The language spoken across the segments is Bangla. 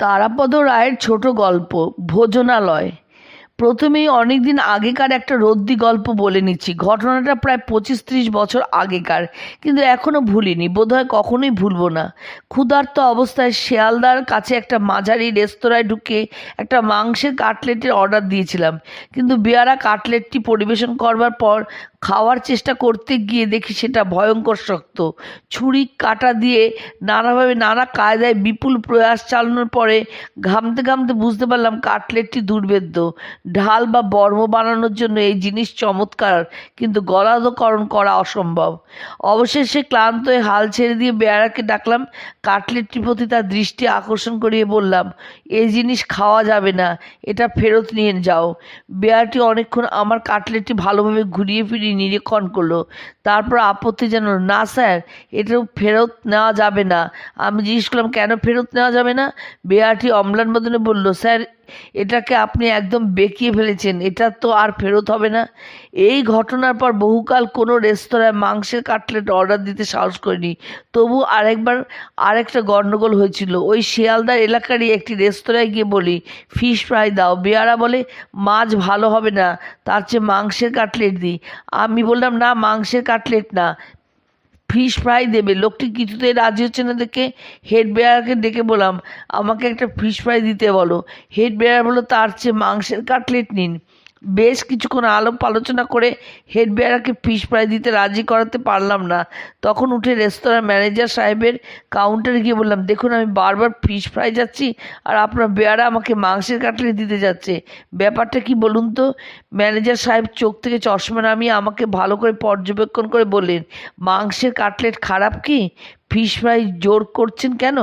তারাপদ রায়ের ছোট গল্প, ভোজনালয়। প্রথমেই অনেক দিন আগেকার একটা রদ্দি গল্প বলে নিচ্ছি। ঘটনাটা প্রায় পঁচিশ ত্রিশ বছর আগেকার, কিন্তু এখনও ভুলিনি। বোধহয় কখনোই ভুলবো না। ক্ষুধার্ত অবস্থায় শেয়ালদার কাছে একটা মাঝারি রেস্তোরাঁয় ঢুকে একটা মাংসের কাটলেটের অর্ডার দিয়েছিলাম। কিন্তু বেয়ারা কাটলেটটি পরিবেশন করবার পর খাওয়ার চেষ্টা করতে গিয়ে দেখি সেটা ভয়ঙ্কর শক্ত। ছুরি, কাটা দিয়ে নানাভাবে নানা কায়দায় বিপুল প্রয়াস চালানোর পরে ঘামতে ঘামতে বুঝতে পারলাম কাটলেটটি দুর্ভেদ্য। ঢাল বা বর্ম বানানোর জন্য এই জিনিস চমৎকার, কিন্তু গলাধকরণ করা অসম্ভব। অবশেষে ক্লান্ত হয়ে হাল ছেড়ে দিয়ে বেয়ারাকে ডাকলাম, কাটলেটটির প্রতি তার দৃষ্টি আকর্ষণ করিয়ে বললাম এই জিনিস খাওয়া যাবে না, এটা ফেরত নিয়ে যাও। বেয়ারটি অনেকক্ষণ আমার কাটলেটটি ভালোভাবে ঘুরিয়ে ফিরিয়ে নিরীক্ষণ করল। তারপর আপত্তি জানালো, না স্যার, এটা ফেরত নেওয়া যাবে না। আমি জিজ্ঞেস করলাম, কেন ফেরত নেওয়া যাবে না? বেয়াটি অম্লান বদনে বলল, স্যার এটাকে আপনি একদম বেঁকিয়ে ফেলেছেন, এটা তো আর ফেরত হবে না। এই ঘটনার পর বহুকাল কোনো রেস্তোরাঁয় মাংসের কাটলেট অর্ডার দিতে সাহস করিনি। তবু আরেকবার, আরেকটা গণ্ডগোল হয়েছিল। ওই শিয়ালদার এলাকারই একটি রেস্তোরাঁয় গিয়ে বলি, ফিশ ফ্রাই দাও। বেয়ারা বলে, মাছ ভালো হবে না, তার চেয়ে মাংসের কাটলেট দিই। আমি বললাম, না, মাংসের কাটলেট না। ফিশ ফ্রাই দেবে। লোকটি কিছুতেই রাজি হচ্ছে না দেখে হেড বেয়ারকে ডেকে বললাম, আমাকে একটা ফিশ ফ্রাই দিতে বলো। হেড বেয়ার বলল, তার চেয়ে মাংসের কাটলেট নিন। বেশ কিছুক্ষণ আলাপ আলোচনা করে হেড বেয়ারকে ফিশ ফ্রাই দিতে রাজি করাতে পারলাম না। তখন উঠে রেস্তোরাঁর ম্যানেজার সাহেবের কাউন্টারে গিয়ে বললাম, দেখুন, আমি বারবার ফিশ ফ্রাই যাচ্ছি আর আপনার বেয়ারা আমাকে মাংসের কাটলেট দিতে যাচ্ছে। ব্যাপারটা কি বলুন তো? ম্যানেজার সাহেব চোখ থেকে চশমা নামিয়ে আমাকে ভালো করে পর্যবেক্ষণ করে বললেন, মাংসের কাটলেট খারাপ কি? ফিশ ফ্রাই জোর করছেন কেন?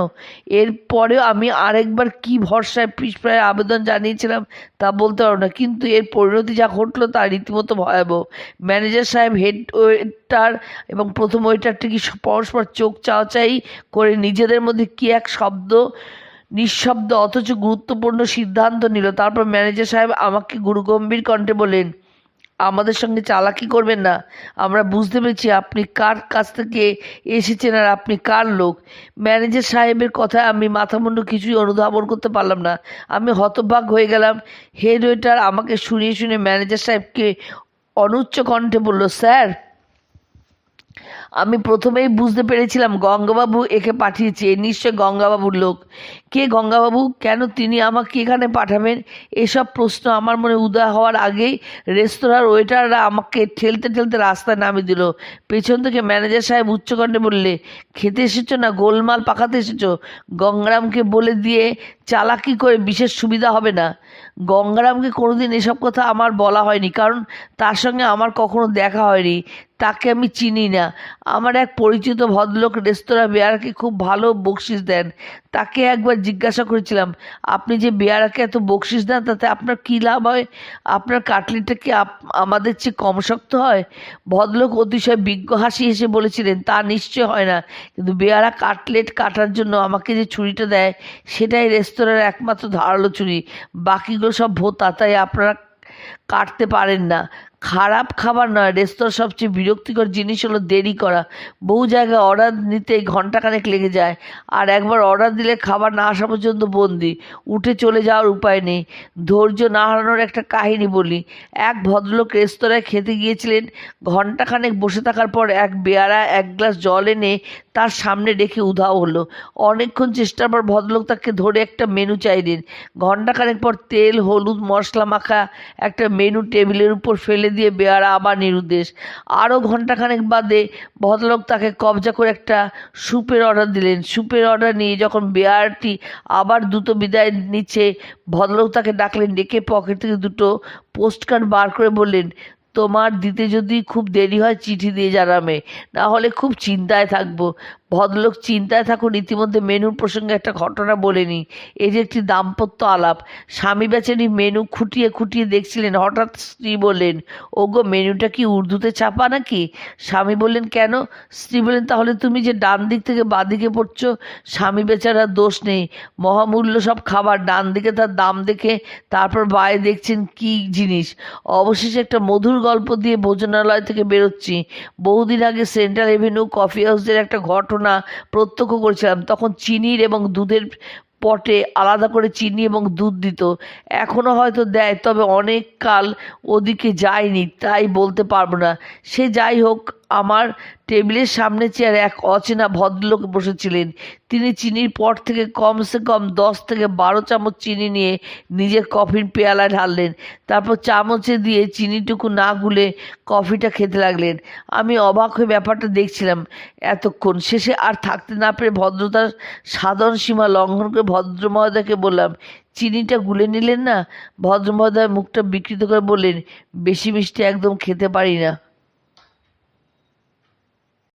এরপরেও আমি আরেকবার কি ভরসায় ফিশ ফ্রাইয়ের আবেদন জানিয়েছিলাম তা বলতে পারব না। কিন্তু এর পরিণতি যা ঘটলো তা রীতিমতো ভয়াবহ। ম্যানেজার সাহেব হেড ওয়েটার এবং প্রথম ওয়েটারটি কি পরস্পর চোখ চাওয়াচাই করে নিজেদের মধ্যে কি এক শব্দ, নিঃশব্দ অথচ গুরুত্বপূর্ণ সিদ্ধান্ত নিল? তারপর ম্যানেজার সাহেব আমাকে গুরুগম্ভীর কণ্ঠে বললেন আমাদের সঙ্গে চালাকি করবেন না। আমরা বুঝতে পেরেছি আপনি কার কাছ থেকে এসেছেন আর আপনি কার লোক। ম্যানেজার সাহেবের কথায় আমি মাথা মুন্ডু কিছুই অনুধাবন করতে পারলাম না। আমি হতবাক হয়ে গেলাম। হেড ওয়েটার আমাকে শুনিয়ে শুনে ম্যানেজার সাহেবকে অনুচ্চ কণ্ঠে বলল, স্যার আমি প্রথমেই বুঝতে পেরেছিলাম গঙ্গাবাবু একে পাঠিয়েছে। এ নিশ্চয় গঙ্গাবাবুর লোক। কে গঙ্গাবাবু? কেন তিনি আমাকে এখানে পাঠাবেন? এসব প্রশ্ন আমার মনে উদয় হওয়ার আগেই রেস্তোরাঁর ওয়েটাররা আমাকে ঠেলতে ঠেলতে রাস্তায় নামিয়ে দিল। পেছন থেকে ম্যানেজার সাহেব উচ্চকণ্ঠে বললে, খেতে এসেছ না? গোলমাল পাকাতে এসেছ? গঙ্গারামকে বলে দিয়ে চালাকি করে বিশেষ সুবিধা হবে না? গঙ্গারামকে কোনোদিন এসব কথা আমার বলা হয়নি, কারণ তার সঙ্গে আমার কখনো দেখা হয়নি। তাকে আমি চিনি না। আমার এক পরিচিত ভদ্রলোক রেস্তোরাঁ বেয়ারাকে খুব ভালো বকশিস দেন। তাকে একবার জিজ্ঞাসা করেছিলাম, আপনি যে বেয়ারাকে এত বকশিস দেন, তাতে আপনার কী লাভ হয়? আপনার কাটলিটা কি আমাদের চেয়ে কম শক্ত হয়? ভদ্রলোক অতিশয় বিজ্ঞ হাসি হেসে বলেছিলেন, তা নিশ্চয় হয় না। কিন্তু বেয়ারা কাটলেট কাটার জন্য আমাকে যে ছুরিটা দেয়, সেটাই রেস্তোরাঁর একমাত্র ধারালো ছুরি। বাকিগুলো সব ভোতা, তাই আপনারা কাটতে পারেন না। খারাপ খাবার নয় রেস্তোরাঁ সবচেয়ে বিরক্তিকর জিনিস হলো দেরি করা। বহু জায়গায় অর্ডার নিতে ঘন্টাখানেক লেগে যায়, আর একবার অর্ডার দিলে খাবার না আসা পর্যন্ত বন্দি। উঠে চলে যাওয়ার উপায় নেই। ধৈর্য না হারানোর একটা কাহিনী বলি। এক ভদ্রলোক রেস্তোরাঁয় খেতে গিয়েছিলেন ঘন্টাখানেক বসে থাকার পর এক বেয়ারা এক গ্লাস জল এনে তার সামনে রেখে উধাও হলো। অনেকক্ষণ চেষ্টার পর ভদ্রলোক তাকে ধরে একটা মেনু চাইলেন ঘন্টাখানেক পর তেল, হলুদ, মশলা মাখা একটা মেনু টেবিলের উপর ফেলে দিয়ে বেয়ারা আবার নিরুদ্দেশ। আরও ঘন্টাখানেক বাদে ভদ্রলোক তাকে কবজা করে একটা স্যুপের অর্ডার দিলেন। স্যুপের অর্ডার নিয়ে যখন বেয়ারটি আবার দ্রুত বিদায় নিচ্ছে, ভদ্রলোক তাকে ডাকলেন, ডেকে পকেট থেকে দুটো পোস্ট কার্ড বার করে বললেন, তোমার দিতে যদি খুব দেরি হয়, চিঠি দিয়ে জানাবে। না হলে খুব চিন্তায় থাকব। ভদ্রলোক চিন্তায় থাকুন, ইতিমধ্যে মেনুর প্রসঙ্গে একটা ঘটনা বলে নিই। এই যে একটি দাম্পত্য আলাপ। স্বামী বেচারি মেনু খুঁটিয়ে খুঁটিয়ে দেখছিলেন, হঠাৎ স্ত্রী বললেন, ওগো, মেনুটা কি উর্দুতে ছাপা নাকি? স্বামী বললেন, কেন? স্ত্রী বললেন, তাহলে তুমি যে ডান দিক থেকে বাঁ দিকে পড়ছো, স্বামী বেচারার দোষ নেই। মহামূল্য সব খাবার, ডান দিকে তার দাম দেখে তারপর বায়ে দেখছেন কি জিনিস। অবশেষে একটা মধুর গল্প দিয়ে ভোজনালয় থেকে বেরোচ্ছি। বহুদিন আগে সেন্ট্রাল এভিনিউ কফি হাউসের একটা ঘটনা প্রত্যক্ষ করেছিলাম। তখন চিনির এবং দুধের পটে আলাদা করে চিনি এবং দুধ দিত। এখনও হয়তো দেয়, তবে অনেক কাল ওদিকে যায়নি, তাই বলতে পারব না। সে যাই হোক, আমার টেবিলের সামনে চেয়ার এক অচেনা ভদ্রলোকে বসেছিলেন। তিনি চিনির পট থেকে কমসে কম দশ থেকে বারো চামচ চিনি নিয়ে নিজের কফির পেয়ালায় ঢাললেন। তারপর চামচে দিয়ে চিনিটুকু না গুলে কফিটা খেতে লাগলেন। আমি অবাক হয়ে ব্যাপারটা দেখছিলাম এতক্ষণ। শেষে আর থাকতে না পেরে ভদ্রতার সাধারণ সীমা লঙ্ঘন করে ভদ্রমহোদয়কে বললাম, চিনিটা গুলে নিলেন না? ভদ্রমহোদয় মুখটা বিকৃত করে বললেন, বেশি মিষ্টি একদম খেতে পারি না।